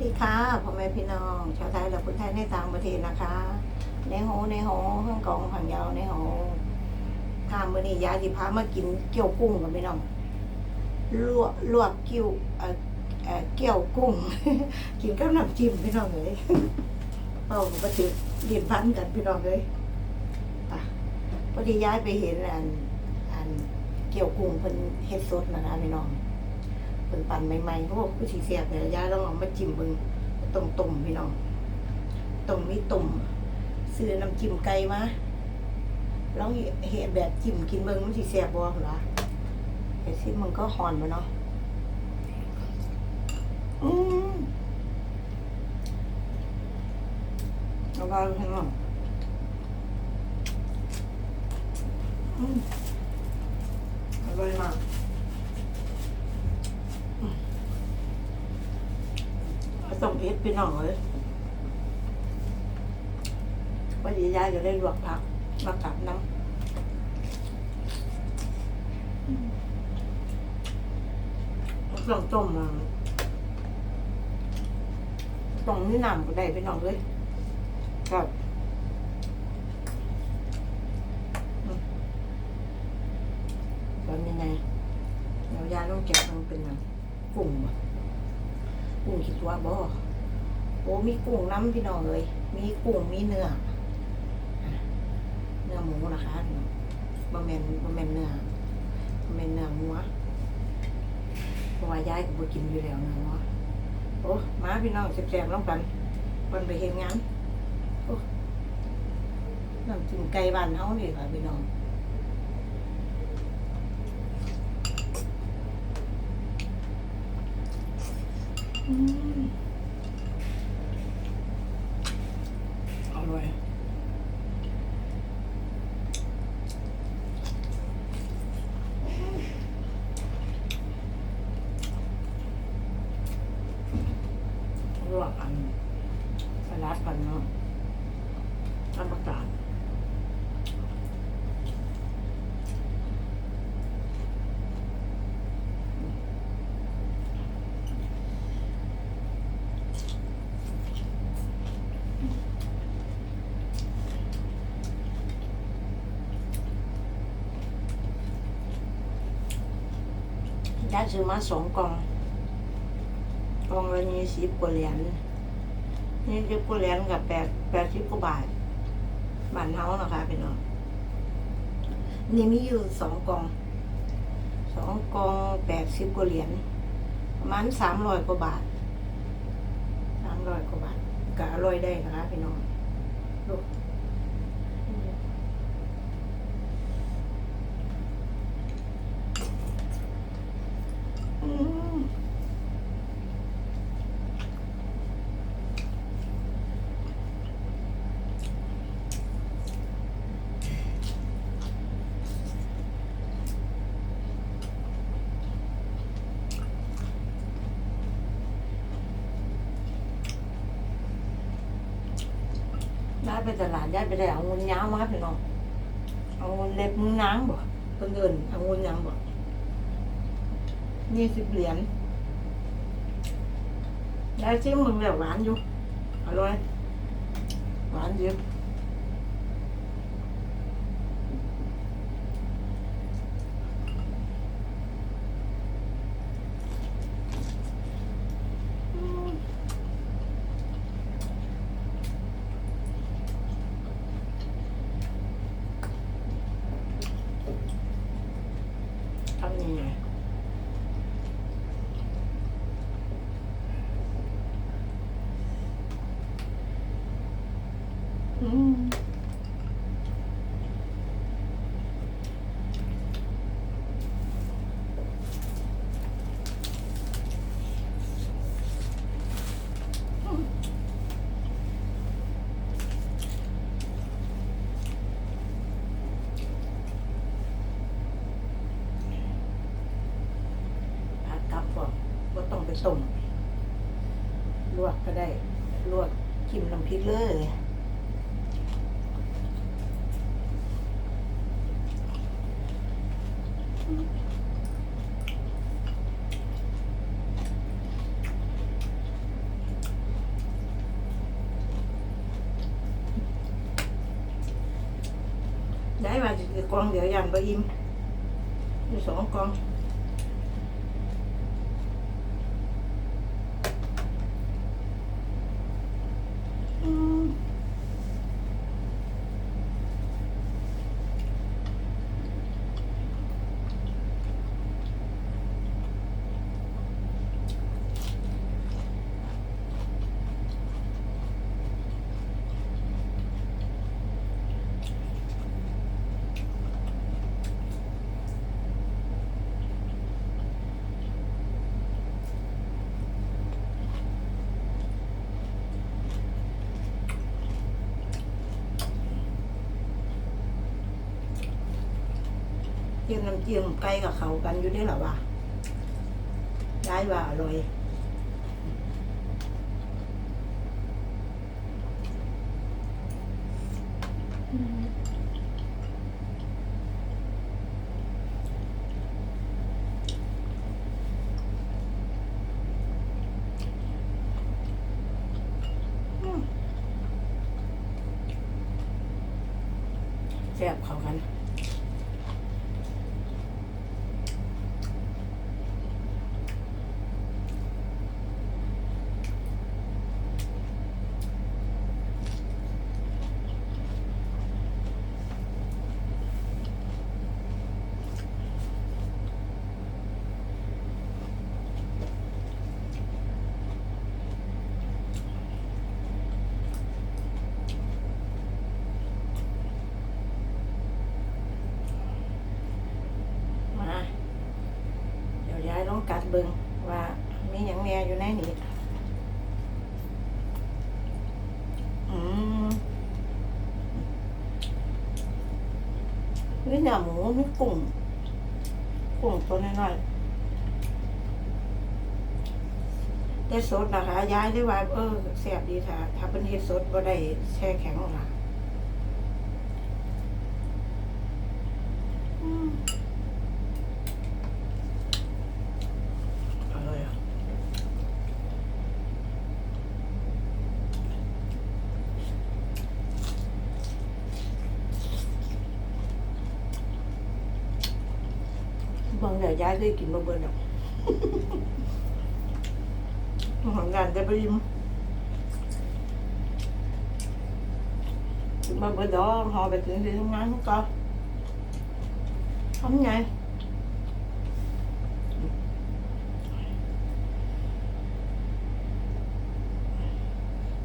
ดีค่ะพ่อแม่พี่น้อง ชาวไทยและคนไทยในต่างประเทศนะคะ ในโหในโหห้องกองผังยาวในโหข้ามมือนี้ยายสิพามากินเกี๊ยวกุ้งกับพี่น้องลวกลวกกิ้วเออเกี๊ยวกุ้ง กินกับน้ำจิ้มพี่น้องเลยเอาไปถือเรียนพันกันพี่น้องเลยพอดีย้ายไปเห็นอันอันเกี๊ยวกุ้งเพิ่นเฮ็ดสดนะคะพี่น้อง เป็นปั่นใหม่ๆโอ้ผู้สีเสียบแต่ยายต้องเอามาจิ้มเบึงต้มต้มพี่น้องต้มมีต้มซื้อน้ำจิ้มไก่มาลองเห็ดแบบจิ้มกินเบิ่งมันสีเสียบบ่หรอเห็ดซิมันก็หอนมาเนาะอืมแล้วก็พี่น้องอืมอร่อยมาก ส่งเพี่น้องเลยวันนี้ยายจะได้ลวกผักมากับน้ำต้องต้มมาตรงนี้น้ำก็ได้พี่น้องเลยครับอืมแล้ไงเดี๋ยาต้องแกะมันเป็นยังกุ้งบ่กุ้งคิดว่าบ่โอ้มีกุ้งน้ำพี่น้องเลยมีกุ้งมีเนื้อเนื้อหมูนะคะบะเมนบะเมนเนื้อบะเมนเนื้อหมูเพราะว่ายายก็บ่กินอยู่แล้วเนื้อหมูโอ้มาพี่น้องแซ่บๆน้องกันวันไปเห็นงานโอ้น้ำจิ้มไก่บ้านเฮานี่ค่ะพี่น้องอืมอร่อยลวกอันสลัดกันเนาะน้ำประกาศ ได้ซื้อมาสองกล่อง กล่องละยี่สิบกว่าเหรียญนี่สิบกว่าเหรียญกับแปดแปดสิบกว่าบาทบ้านเฮานะคะพี่น้องนี่มีอยู่สองกล่อง สองกล่องแปดสิบกว่าเหรียญประมาณสามร้อยกว่าบาทสามร้อยกว่าบาทก็อร่อยได้นะคะพี่น้องดูอืม ย้ายไปตลาดย้ายไปได้เอาเงินยามาพี่น้องเอาเงินเล็บมือนางบ่เพิ่นเดินเอาเงินยังบ่ยี่สิบเหรียญได้ชิมมึงแล้วหวานอยู่อร่อยหวานเยอะอืมทำยังไง อืมผัด กับก็ก็ต้องไปต้มลวกก็ได้ลวกจิ้มน้ำพริกเลย ได้มาจะกองเดี๋ยวยันบะอิ่มสองกอง น้ำเจียมไก่กับเขากันอยู่ได้หรอวะได้ว่าอร่อยอืมแซ่บเข้ากัน มา เดี๋ยวย้ายลองกัดเบิงว่ามีอย่างแน่อยู่ในนี้อืม นี่เนื้อหมูนี่กุ้งกุ้งตัวน้อยๆแต่สดนะคะย้ายได้ว่า เออแสบดีถ้าถ้าเป็นเฮ็ดสดบ่ได้แช่แข็งหรอกค่ะอืม อร่อยอะ บางเดี๋ยย้ายได้กินมาเบิร์ดอกหอมงานจะไปยิ้มกินมาเบิร์ดดอกหอไปถึงที่ทำงานมันก็ทำไง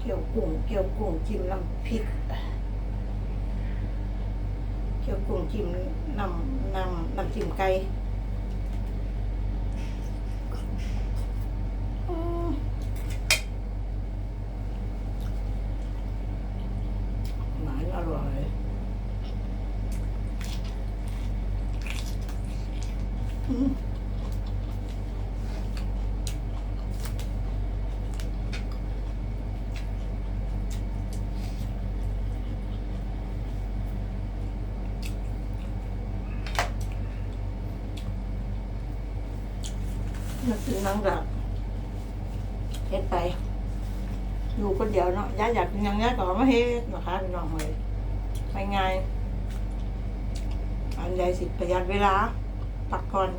เกี่ยวกุ้งเกี่ยวกุ้งจิ้มน้ำพริกเกี่ยวกุ้งจิ้มน้ำน้ำน้ำจิ้มไก่อืมหวานอร่อยอืมนึก ถึงนังแบบเฮ็ดไปอยู่คนเดียวเนาะย้าอยากกินย่างนี้ก็เอมาเฮ็ดนะคะพี่น้องเลยไปไงอันใหญ่สิประหยัดเวลาพักผ่อน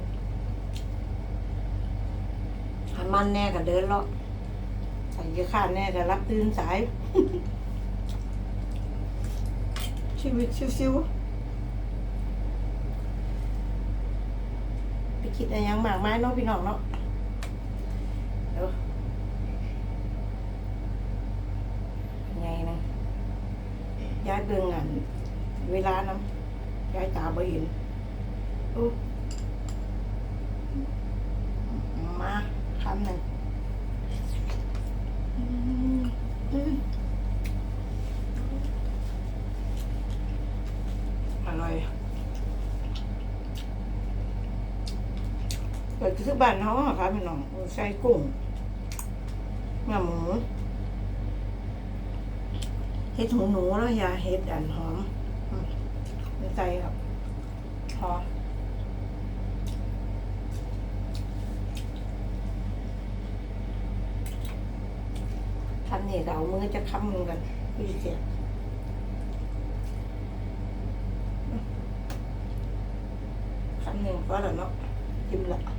หันมันแน่ก็เดินเลาะใส่ยอะข้าแน่ก็รับตื่นสาย ชีวิตชิวๆไปคิดอะไรยังมากมายเนาะพี่น้องเนาะเดี๋ยวไงนะย้ายเบิ่งอัน เวลานะยายตาบ่เห็นมาคำหนึ่งอืมอืมอร่อยเกิดที่บ้านเขาอะค่ะพี่น้องใส่กุ้งเนื้อหมูเห็ดหูหนูแล้วยาเห็ดอันหอม ใจครับพอทันเนี่เรามือจะค้ำมือกันพี่เสียคำหนึ่งก็แล้วเนาะจิ้มละ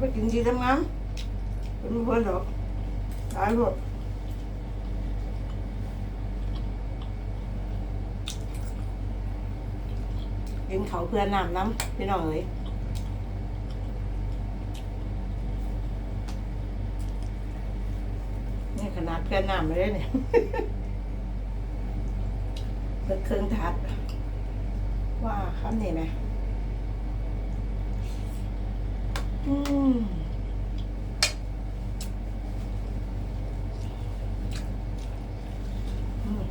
ไปกินดีทำงานเป็นเพื่อนหรอกตายหมดกินเขาเพื่อนน้ำน้ำพี่น้องเอ้ยนี่ขนาดเพื่อนน้ำเลยเนี่ยเปิดเครื่องทัดว่าคำนี้ไหม อืมอืม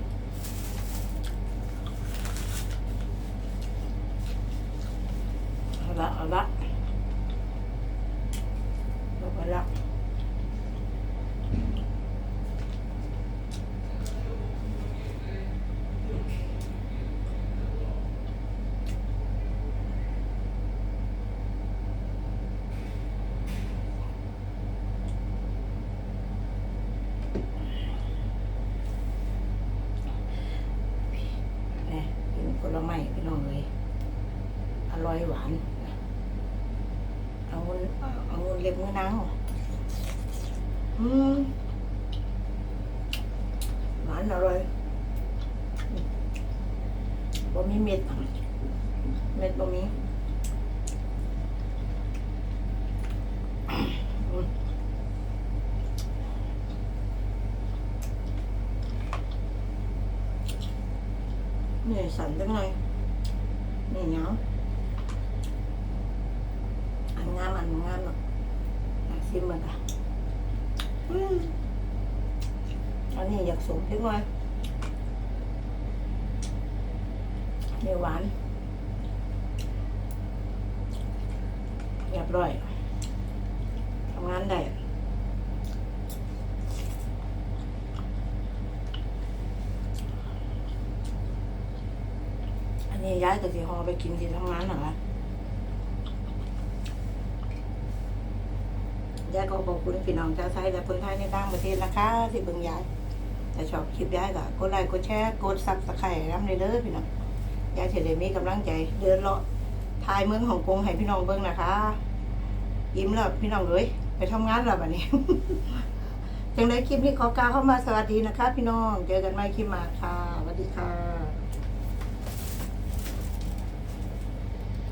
เอาละเอาละเอาละเนี่ยกินผลไม้พี่น้องเลย อร่อยหวาน เอาเงินเอา นเล็บมือนางเหรออืมหวานอร่อยบ่มีเม็ด เม็ดบ่มีอืมนี่สั่นจังเลยนี่เหนียวอันงามอันงามหรอกอยากชิมมันอะอืมอัน นี้อยากสูงนิดหน่อยมีหวานเรียบร้อยทำงานได้อันนี้ย้ายจากที่หอไปกินที่ทำงานเหรอยายก็ขอบคุณพี่น้องชาวไทยและคนไทยในต่างประเทศนะคะ ที่เบิ่งยาย แต่ชอบคลิปยายก็กดไลค์กดแชร์กดซับสไครต์น้ำเลยเด้อพี่น้องยายเฉลยมีกำลังใจเดินเลาะทายเมืองฮ่องกงให้พี่น้องเบิ่งนะคะ ยิ้มแล้วพี่น้องเลยไปทำงานแล้วบัดนี้จังได้คลิปนี้ขอกาเข้ามาสวัสดีนะคะ พี่น้องเจอกันใหม่คลิปมาค่ะสวัสดีค่ะ